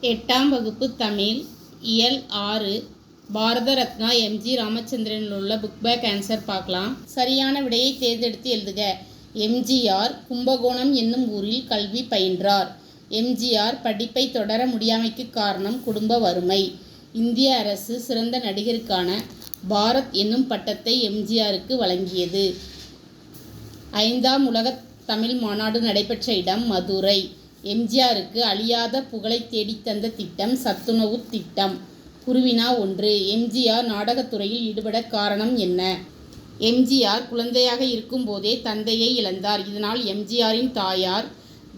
எட்டாம் வகுப்பு தமிழ் இயல் ஆறு பாரத ரத்னா எம்ஜி ராமச்சந்திரனில் உள்ள புக் பேக் ஆன்சர் பார்க்கலாம். சரியான விடையை தேர்ந்தெடுத்து எழுதுக. எம்ஜிஆர் கும்பகோணம் என்னும் ஊரில் கல்வி பயின்றார். எம்ஜிஆர் படிப்பை தொடர முடியாமைக்கு காரணம் குடும்ப வறுமை. இந்திய அரசு சிறந்த நடிகருக்கான பாரத் என்னும் பட்டத்தை எம்ஜிஆருக்கு வழங்கியது. ஐந்தாம் உலகத் தமிழ் மாநாடு நடைபெற்ற இடம் மதுரை. எம்ஜிஆருக்கு அழியாத புகழை தேடித்தந்த திட்டம் சத்துணவு திட்டம். குருவினா ஒன்று. எம்ஜிஆர் நாடகத்துறையில் ஈடுபட காரணம் என்ன? எம்ஜிஆர் குழந்தையாக இருக்கும்போதே தந்தையை இழந்தார். இதனால் எம்ஜிஆரின் தாயார்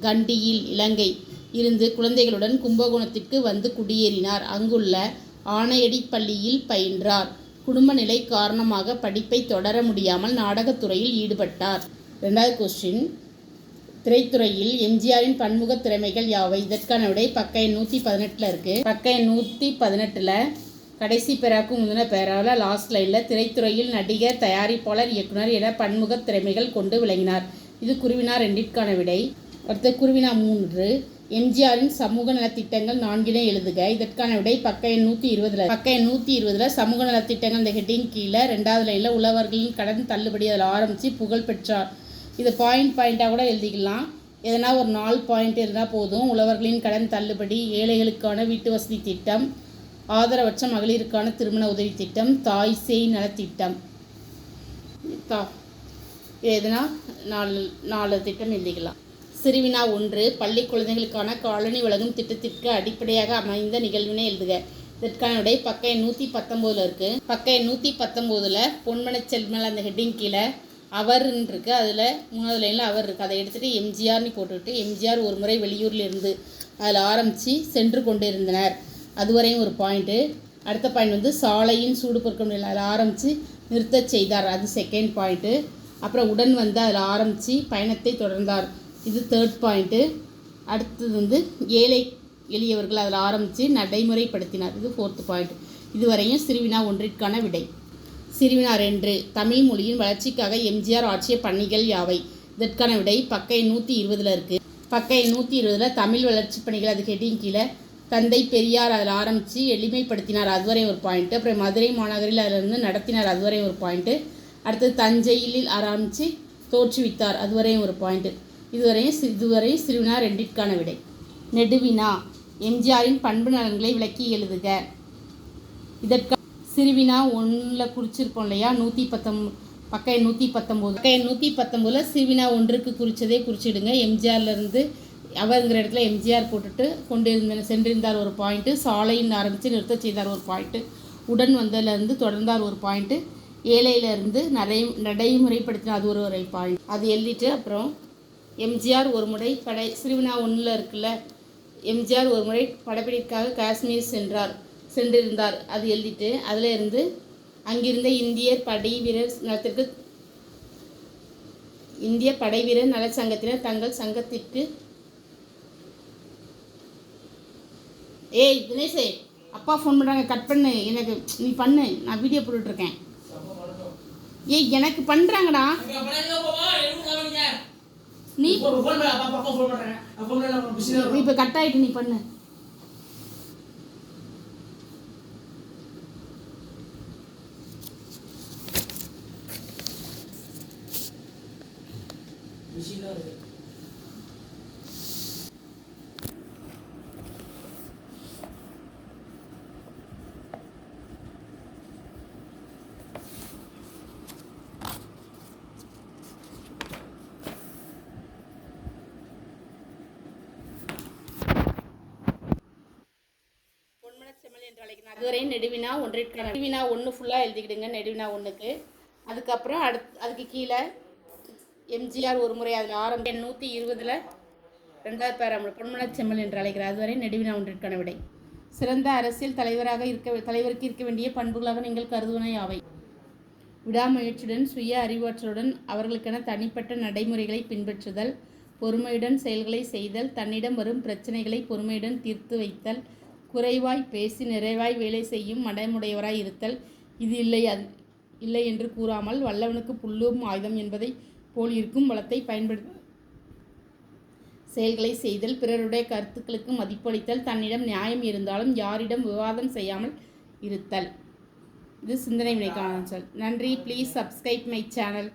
கண்டியில் இலங்கை இருந்து குழந்தைகளுடன் கும்பகோணத்திற்கு வந்து குடியேறினார். அங்குள்ள ஆணையடி பள்ளியில் பயின்றார். குடும்ப நிலை காரணமாக படிப்பை தொடர முடியாமல் நாடகத்துறையில் ஈடுபட்டார். ரெண்டாவது கொஸ்டின் திரைத்துறையில் எம்ஜிஆரின் பன்முக திறமைகள் யாவை? இதற்கான விடை பக்க எண் நூற்றி பதினெட்டில் இருக்குது பக்க எண் நூற்றி பதினெட்டில் கடைசி பேராக்கும் முந்தின பேராவில் லாஸ்ட் லைனில் திரைத்துறையில் நடிகர் தயாரிப்பாளர் இயக்குனர் என பன்முக திறமைகள் கொண்டு விளங்கினார். இது குருவினா ரெண்டிற்கான விடை. அடுத்து குருவினா மூன்று. எம்ஜிஆரின் சமூக நலத்திட்டங்கள் நான்கினை எழுதுக. இதற்கான விடை பக்க எண் நூற்றி இருபதுல. பக்க எண் நூற்றி இருபதுல சமூக நலத்திட்டங்கள் இந்த ஹெட்டிங் கீழே ரெண்டாவது லைனில் உழவர்களின் கடன் தள்ளுபடி அதில் ஆரம்பித்து புகழ் பெற்றார். இது பாயிண்ட் பாயிண்ட்டாக கூட எழுதிக்கலாம். எதனா ஒரு நாலு பாயிண்ட் இருந்தால் போதும். உழவர்களின் கடன் தள்ளுபடி ஏழைகளுக்கான வீட்டு வசதி திட்டம் ஆதரவற்ற மகளிருக்கான திருமண உதவி திட்டம் தாய் சேய் நலத்திட்டம் தா எதுனா நாலு நாலு திட்டம் எழுதிக்கலாம். சிறுவினா ஒன்று பள்ளி குழந்தைகளுக்கான காலனி வழங்கும் திட்டத்திற்கு அடிப்படையாக அமைந்த நிகழ்வினை எழுதுக. இதற்கான விடை பக்க எண் நூற்றி பத்தொம்போதில் இருக்குது பக்க எண் நூற்றி பத்தொம்போதில் பொன்மனச் செல்மல் அந்த ஹெட்டிங் கீழே அவர்ன்னு இருக்குது அதில் மூணாவது லைனில் அவர் இருக்குது அதை எடுத்துகிட்டு எம்ஜிஆர்னு போட்டுவிட்டு எம்ஜிஆர் ஒரு முறை வெளியூரில் இருந்து அதில் ஆரம்பித்து சென்று கொண்டிருந்தனர் அதுவரையும் ஒரு பாயிண்ட்டு அடுத்த பாயிண்ட் வந்து சாலையின் சூடு பொறுக்க முடியல. அதில் ஆரம்பித்து நிறுத்தச் செய்தார். அது செகண்ட் பாயிண்ட்டு அப்புறம் உடன் வந்து அதில் ஆரம்பித்து பயணத்தை தொடர்ந்தார். இது தேர்ட் பாயிண்ட்டு அடுத்தது வந்து ஏழை எளியவர்கள் அதில் ஆரம்பித்து நடைமுறைப்படுத்தினார். இது ஃபோர்த்து பாயிண்ட் இதுவரையும் சிறுவினா ஒன்றிற்கான விடை. சிறுவினார் என்று தமிழ் மொழியின் வளர்ச்சிக்காக எம்ஜிஆர் ஆற்றிய பணிகள் யாவை? இதற்கான விடை பக்கை நூற்றி இருபதில் இருக்குது பக்கை நூற்றி இருபதில் தமிழ் வளர்ச்சி பணிகள் அது ஹெட்டிங் கீழே. தந்தை பெரியார் அதில் ஆரம்பித்து எளிமைப்படுத்தினார். அதுவரை ஒரு பாயிண்ட்டு அப்புறம் மதுரை மாநகரில் அதிலிருந்து நடத்தினார். அதுவரை ஒரு பாயிண்ட்டு அடுத்தது தஞ்சையில் ஆரம்பித்து தோற்றுவித்தார். அதுவரையும் ஒரு பாயிண்ட்டு இதுவரையும் இதுவரையும் சிறுவினா ரெண்டிற்கான விடை. நெடுவினா எம்ஜிஆரின் பண்பு நலன்களை விளக்கி எழுதுக. இதற்கு சிறுவினா ஒன்றில் குறிச்சிருப்போம் இல்லையா? நூற்றி பத்தொம் பக்க எண் நூற்றி பத்தொம்போது. பக்க எண் நூற்றி பத்தொம்போதில் சிறுவினா ஒன்றுக்கு குறித்ததே குறிச்சிடுங்க. எம்ஜிஆர்லேருந்து அவருங்கிற இடத்துல எம்ஜிஆர் போட்டுட்டு கொண்டிருந்த சென்றிருந்தார் ஒரு பாயிண்ட்டு சாலையின் ஆரம்பித்து நிறுத்த செய்தார் ஒரு பாயிண்ட்டு உடன் வந்ததுலேருந்து தொடர்ந்தார் ஒரு பாயிண்ட்டு ஏழையிலேருந்து நடை நடைமுறைப்படுத்தினார் அது ஒரு ஒரு பாயிண்ட் அது எழுதிட்டு அப்புறம் எம்ஜிஆர் ஒரு முறை படை சிறுவினா ஒன்றில் இருக்குல்ல எம்ஜிஆர் ஒரு முறை படப்பிடிக்காக காஷ்மீர் சென்றார். சென்றிருந்தார். அது எழுதிட்டு அதில் இருந்து அங்கிருந்த இந்தியர் படை வீரர் நலத்திற்கு இந்திய படை வீரர் நல சங்கத்தினர் தங்கள் சங்கத்திற்கு ஏய் தினேஷே அப்பா ஃபோன் பண்ணுறாங்க கட் பண்ணு. எனக்கு நீ பண்ணு. நான் வீடியோ போட்டுட்ருக்கேன். ஏய் எனக்கு பண்ணுறாங்கடா நீ இப்போ கட் ஆகிட்டு நீ பண்ணு. பொன்மனச்செம்மல் என்று அழைக்கிறார். அதுவரை நெடுவினா ஒன்றிற்கான நெடுவினா ஒன்று ஃபுல்லாக எழுதிக்கிடுங்க நெடுவினா ஒன்றுக்கு அதுக்கப்புறம் அடுத் அதுக்கு கீழே எம்ஜிஆர் ஒரு முறை அதில் ஆரம்பி நூற்றி இருபதில் ரெண்டாவது பேராமல் பொன்மனச்செம்மல் என்று அழைக்கிறார். அதுவரை நெடுவினா ஒன்றிற்கான விடை. சிறந்த அரசியல் தலைவராக இருக்க தலைவருக்கு இருக்க வேண்டிய பண்புகளாக நீங்கள் கருதுவன யாவை விடாமுயற்சியுடன் சுய அறிவாற்றலுடன் அவர்களுக்கென தனிப்பட்ட நடைமுறைகளை பின்பற்றுதல் பொறுமையுடன் செயல்களை செய்தல் தன்னிடம் வரும் பிரச்சனைகளை பொறுமையுடன் தீர்த்து வைத்தல் குறைவாய் பேசி நிறைவாய் வேலை செய்யும் மடமுடையவராய் இருத்தல் இது இல்லை அது இல்லை என்று கூறாமல் வல்லவனுக்கு புல்லும் ஆயுதம் என்பதை போல் இருக்கும் வளத்தை பயன்படுத்த செயல்களை செய்தல் பிறருடைய கருத்துக்களுக்கு மதிப்பளித்தல் தன்னிடம் நியாயம் இருந்தாலும் யாரிடம் விவாதம் செய்யாமல் இருத்தல். இது சிந்தனை வினைக்கான சொல். நன்றி. Please subscribe my channel